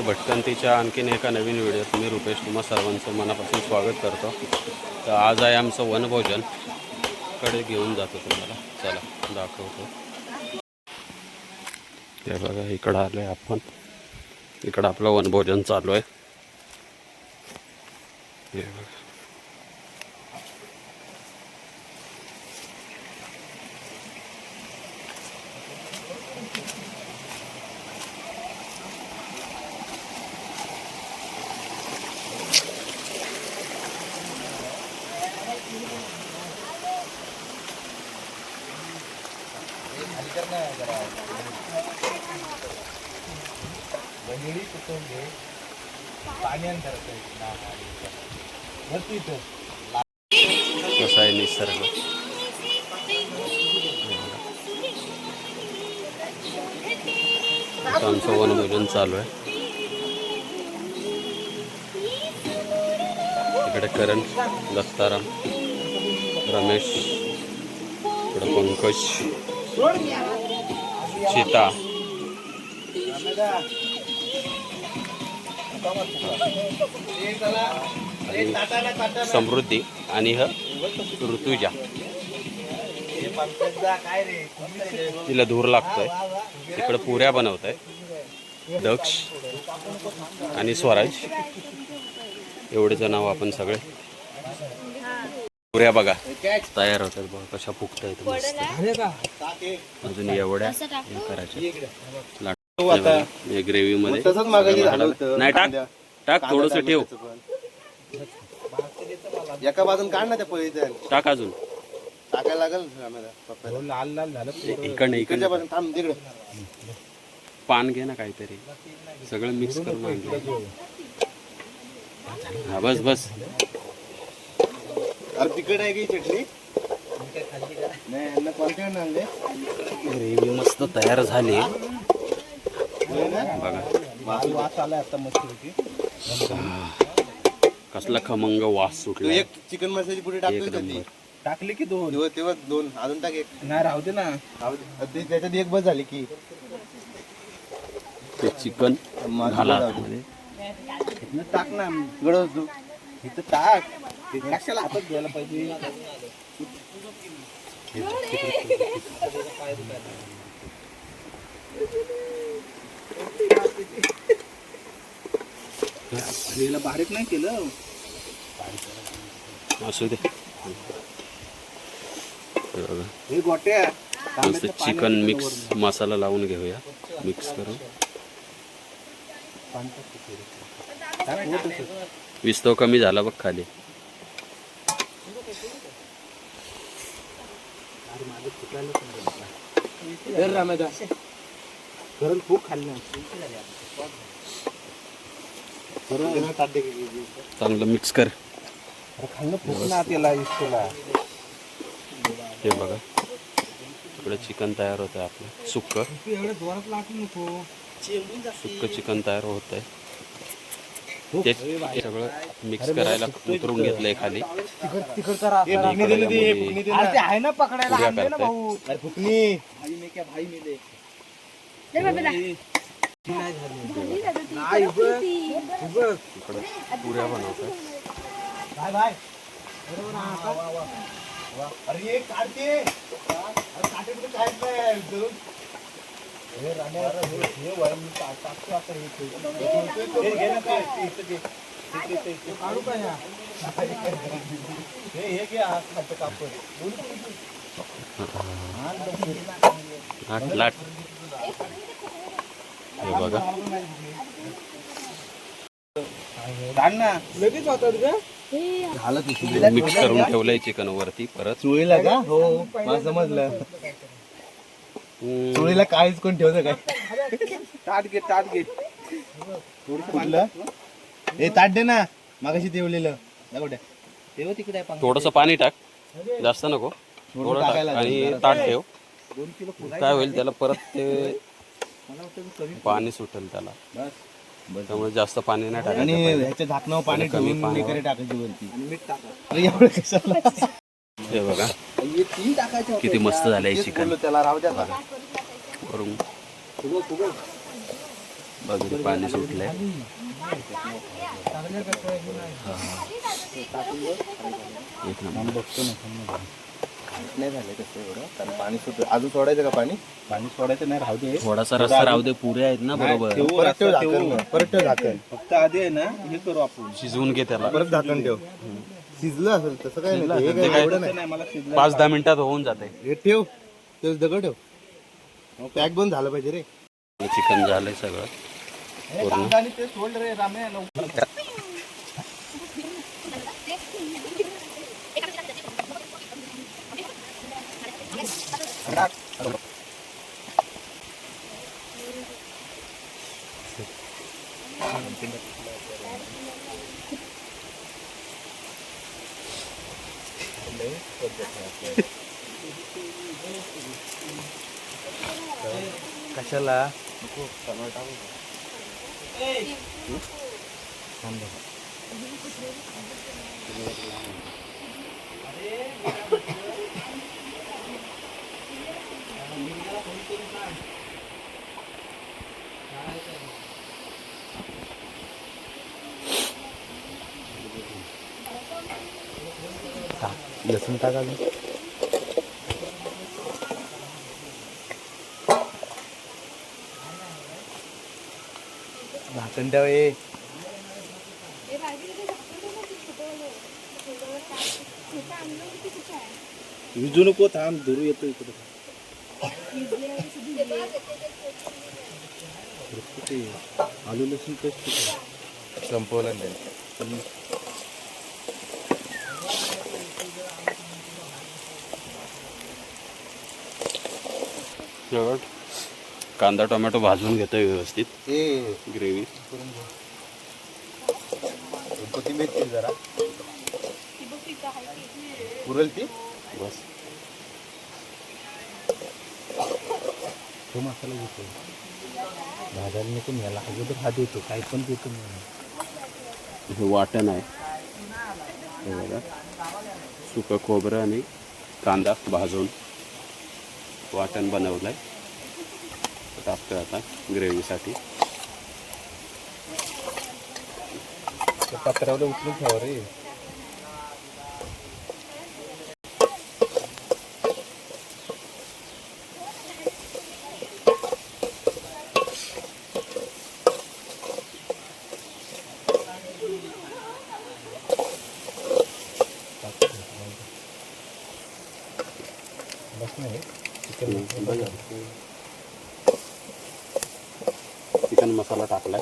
भटकंतीच्या आणखीन एका नवीन व्हिडिओत मी रुपेश तुम्हा सर्वांचं मनापासून स्वागत करतो. तर आज आहे आमचं वनभोजन. कडे घेऊन जातो तुम्हाला. चला दाखवतो. ते बघा इकडं आलो आहे आपण. इकडं आपलं वनभोजन चालू आहे. हे बघा. कसा आहे निसर्ग? आमचं वनभोजन चालू आहे. इकडे करण दत्ताराम रमेश इकडे पंकज सीता समृद्धी आणि ह ऋतुजा. तिला धूर लागतोय. तिकडं पुऱ्या बनवत आहे दक्ष आणि स्वराज. एवढेचं नाव आपण सगळे. पुऱ्या बघा. तयार होतात बघा कशा फुकत आहेत अजून एवढ्या करायच्या. हे ग्रेव्ही मध्ये. तसंच मागायची झालं होतं. नाही टाक. टाक थोडस ठेव. एका बाजून काढ ना त्या टाक अजून. टाकायला लागेल आम्हाला पप्पाला. लाल लाल झालं इकडनं इकडच्या इकडनं बाजून थांब तिकडे. पान घे ना काहीतरी. सगळं मिक्स करून आणलं हा बस बस. अरे तिकडे आहे की चटणी? नाही यांना क्वालिटी आणले? ग्रेव्ही मस्त तयार झाली. बघा. वास आलाय आता मस्त कसला खमंग वास तू सुटला एक चिकन मसाल्याची पुढे टाकली होती. टाकले की दोन? तेव्हा तेव्हा दोन. अजून टाक एक. नाही राहू दे ना. राहू दे. ते- त्याच्यात एक बस झाली की. ते चिकन घाला टाक ना. इकडं होत तू. इथं टाक. ते कशाला हातात घ्यायला पाहिजे? याला बारीक नाही केलं. असू दे. हे बघा. गोट्या. मस्त चिकन मिक्स मसाला लावून घेऊया. मिक्स करून. विस्तव कमी झाला बघ खाली. खूप खाल्लं. चांगलं मिक्स कर. हे बघा. इकडे चिकन तयार होतं आपलं. सुक्क सुक्क चिकन तयार होत आहे ते सगळं मिक्स करायला उतरून घेतलंय खाली. आहे पुऱ्या ना करताय. भाऊ अरे फुकणी भाई मे क्या भाई मिले इकडे पुऱ्या बनवत आहे अरे एक काढते. नाही. हे हे- हे हे. हे. काढू का हे घे खालचं कापड. लाट. लाट हे बघा. लगेच होतात का? मिक्स करून ठेवलंय चिकन वरती परत. चोळीला का? हो मला समजलं. चोळीला काहीच कोण ठेवतं काय? ताट घे ताट घे. कुठलं? हे ताट दे ना. मागाशी ठेवलेलं. दाखवट्या तेव्हा तिकडे थोडंसं पाणी टाक. जास्त नको. थोडं टाक टाकायला आणि ताट ठेव. काय होईल त्याला परत ते पाणी सुटेल त्याला. बस त्यामुळे जास्त पाणी नाही आणि टाकायचं पहिले. ह्याच्या झाकणावर पाणी कमी ठेवून पाण्यावर. वगैरे टाकायची वरती. आणि मीठ टाका. अरे एवढं कशाला? हे बघा. हे. किती मस्त झालंय चिकन. त्याला राहू द्या. वरून. बाजूला पाणी सुटलंय. एक नंबर. नाही झालं कसं एवढं. कारण पाणी सुट अजून सोडायचं का पाणी? पाणी सोडायचं नाही राहू दे. थोडासा रस्ता राहू दे पुरे आहेत ना बरोबर. ठेवू, परत ठेव झाकण परत ठेव झाकण. फक्त आधी आहे ना हे करू आपण. शिजवून घे त्याला. परत झाकण ठेव. शिजलं असेल तसं काय नाही हे काय? एवढं नाही. नाही मला शिजलं पाच दहा मिनिटात होऊन जाते. हे ठेव ते दगड ठेव. पॅक बंद झालं पाहिजे रे. चिकन झालंय सगळं. पूर्ण. आणि ते सोड रे रामे लवकर कशाला लसूण टाका झाकण ठेव ए विजू नको थांब धुरू येतो इकडे आलू लसूण पेस्ट संपवलं. नाही शेवट. कांदा टोमॅटो भाजून घेतोय व्यवस्थित. ते ग्रेव्ही. कोथिंबीर जरा. पुरेल ती? बस. तो मसाला घेतो भाजायला नको मला अगोदर हा देतो काही पण देतो मी. हे वाटण आहे. हे बघा. सुकं खोबरं आणि कांदा भाजून वाटण बनवलं आहे टाकतोय आता ग्रेव्हीसाठी. पत्रावलं उचलून ठेवा रे बस नाही बघा चिकन मसाला टाकलाय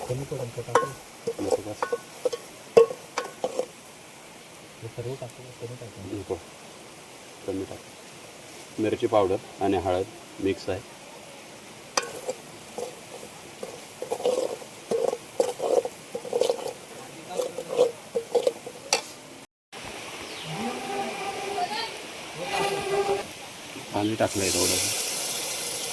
कमी करून तो टाकू नको बस हे सर्व टाकू कमी टाकू नको कमी टाक. मिरची पावडर आणि हळद मिक्स आहे. पाणी टाकलंय थोडं.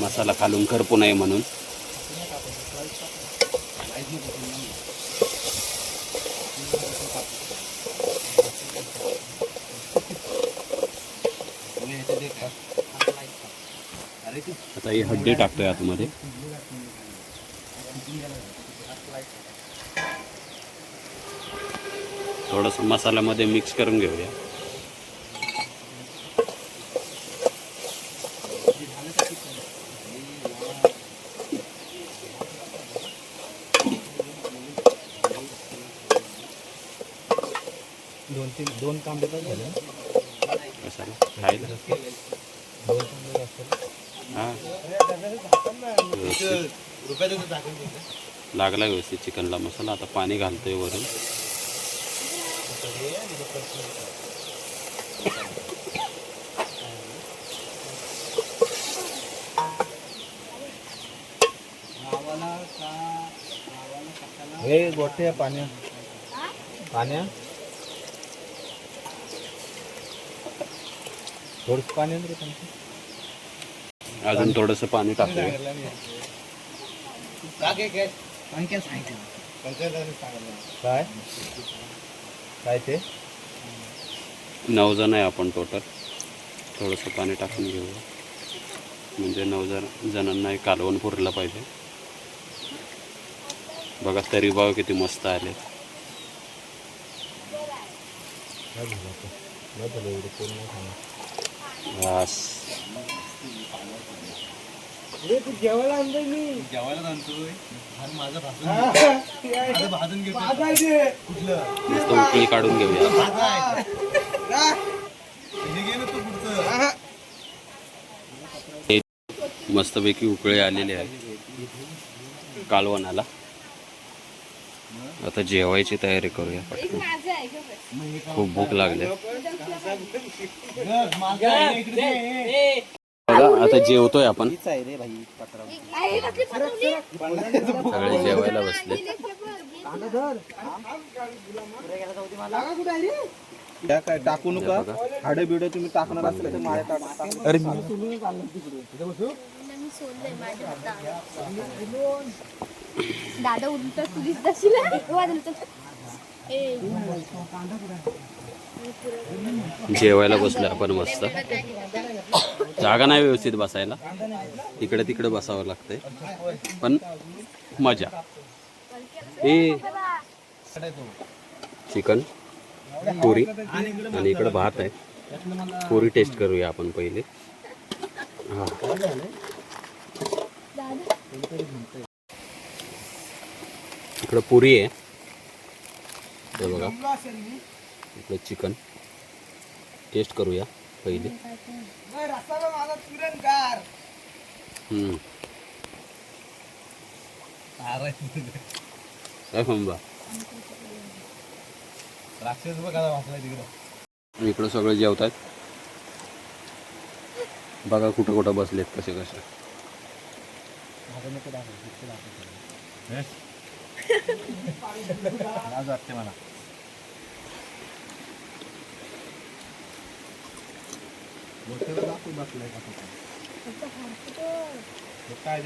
मसाला खालून करपू नये म्हणून. आता ही हड्डी टाकतोय आतमध्ये. थोडंसं मसाल्यामध्ये मिक्स करून घेऊया. दोन तीन दोन कांदे काय झाले कशाला खायला दोन कांदे जास्त हां व्यवस्थित लागला व्यवस्थित चिकनला मसाला. आता पाणी घालतोय वरून. हे गोटे पाण्या. पाण्या. थोडस पाणी रे तुमचं? अजून थोडंसं पाणी टाकतोय काय? काय ते? नऊ जण आहे आपण टोटल थोडंसं पाणी टाकून घेऊया. म्हणजे नऊ जण जणांना एक कालवण पुरलं पाहिजे. बघा तरी भाव किती मस्त आले. बस. तू जेवायला आणलंय मी जेवायला आणतोय. आणि माझं भासून माझं भाजून घेतो कुठलं? मस्त उकळी काढून घेऊया. हे. मस्तपैकी उकळे आलेले आहे. कालवणाला आता जेवायची तयारी करूया पटकन. खूप भूक लागली. बघा आता जेवतोय आपण. सगळे जेवायला बसले काय टाकू नका. हाडे बिडे तुम्ही टाकणार असेल तर माळे. दादा उलट ए. जेवायला बसलो आपण मस्त. जागा नाही व्यवस्थित बसायला. इकडे तिकडे बसावं लागतंय. पण मजा. ए. चिकन पुरी आणि इकडे भात आहे. पुरी टेस्ट करूया आपण पहिले. हा. इकडं पुरी आहे. बघा. इकडे चिकन. टेस्ट करूया पहिले. काय खंबा? इकडं सगळे जेवत आहेत बघा कुठं कुठं बसलेत कसे कसे. मला. मोठ्याला दाखव बसलाय का काय